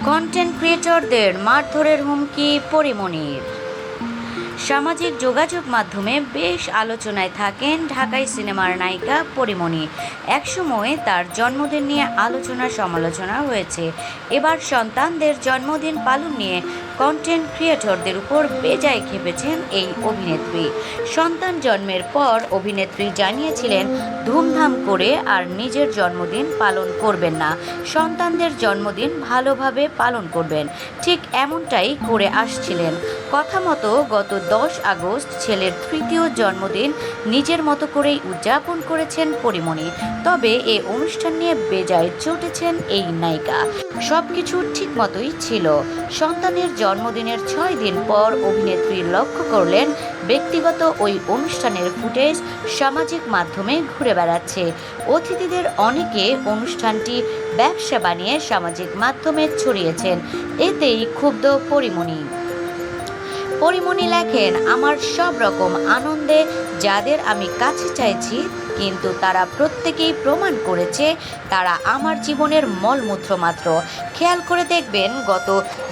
Content ক্রিয়েটরদের মারধরের হুমকি পরিমণির সামাজিক যোগাযোগ মাধ্যমে বেশ আলোচনায় থাকেন ঢাকাই সিনেমার নায়িকা পরিমণি। একসময় তার জন্মদিন নিয়ে আলোচনা সমালোচনা হয়েছে। এবার সন্তানদের জন্মদিন পালন নিয়ে কন্টেন্ট ক্রিয়েটরদের উপর বেজায় খেপেছেন এই অভিনেত্রী। সন্তান জন্মের পর অভিনেত্রী জানিয়েছিলেন, ধুমধাম করে আর নিজের জন্মদিন পালন করবেন না। সন্তানদের জন্মদিন ভালোভাবে পালন করবেন। ঠিক এমনটাই করে আসছিলেন। কথা মতো গত দশ আগস্ট ছেলের তৃতীয় জন্মদিন নিজের মতো করেই উদযাপন করেছেন পরিমণি। তবে এ অনুষ্ঠান নিয়ে বেজায় চটেছেন এই নায়িকা। সব কিছু ঠিক মতোই ছিল। সন্তানের জন্মদিনের ছয় দিন পর অভিনেত্রী লক্ষ্য করলেন, ব্যক্তিগত ওই অনুষ্ঠানের ফুটেজ সামাজিক মাধ্যমে ঘুরে বেড়াচ্ছে। অতিথিদের অনেকে অনুষ্ঠানটি ব্যবসা বানিয়ে সামাজিক মাধ্যমে ছড়িয়েছেন। এতেই ক্ষুব্ধ পরিমণি। পরিমণি লেখেন, আমার সব রকম আনন্দে যাদের আমি কাছে চাইছি, কিন্তু তারা প্রত্যেকেই প্রমাণ করেছে, তারা আমার জীবনের মলমূত্র মাত্র। খেয়াল করে দেখবেন, গত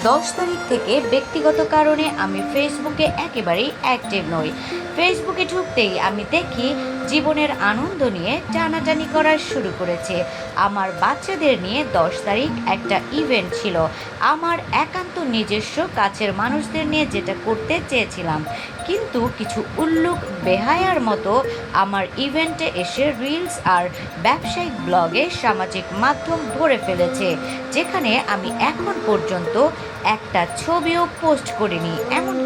দশ তারিখ থেকে ব্যক্তিগত কারণে আমি ফেসবুকে একেবারেই অ্যাক্টিভ নই। ফেসবুকে ঢুকতেই আমি দেখি জীবনের আনন্দ নিয়ে টানাটানি করা শুরু করেছে। আমার বাচ্চাদের নিয়ে দশ তারিখ একটা ইভেন্ট ছিল। আমার একান্ত নিজস্ব কাছের মানুষদের নিয়ে যেটা করতে চেয়েছিলাম। কিন্তু কিছু উল্লুক বেহায়ার মতো আমার ইভেন্টে এসে রিলস আর ব্যবসায়িক ব্লগে সামাজিক মাধ্যম ভরে ফেলেছে, যেখানে আমি এখন পর্যন্ত একটা ছবিও পোস্ট করিনি।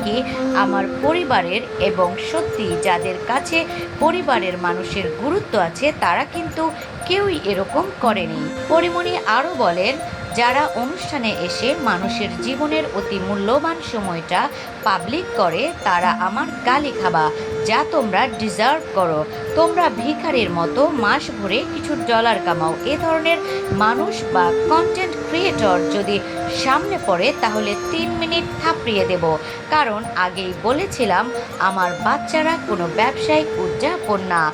এমনকি আমার পরিবারের এবং সত্যি যাদের কাছে পরিবারের মানুষের গুরুত্ব আছে, তারা কিন্তু কেউই এরকম করেনি। পরিমণি আরও বলেন যারা অনুষ্ঠানে এসে মানুষের জীবনের অতি মূল্যবান সময়টা পাবলিক করে, তারা আমার গালি খাবা। যা তোমরা ডিজার্ভ করো। তোমরা ভিখারির মতো মাস ভরে কিছু ডলার কামাও। এ ধরনের মানুষ বা কন্টেন্ট ক্রিয়েটর যদি সামনে পড়ে, তাহলে তিন মিনিট থাপড়িয়ে দেব। কারণ আগেই বলেছিলাম, আমার বাচ্চারা কোনো ব্যবসায়িক উদযাপন না।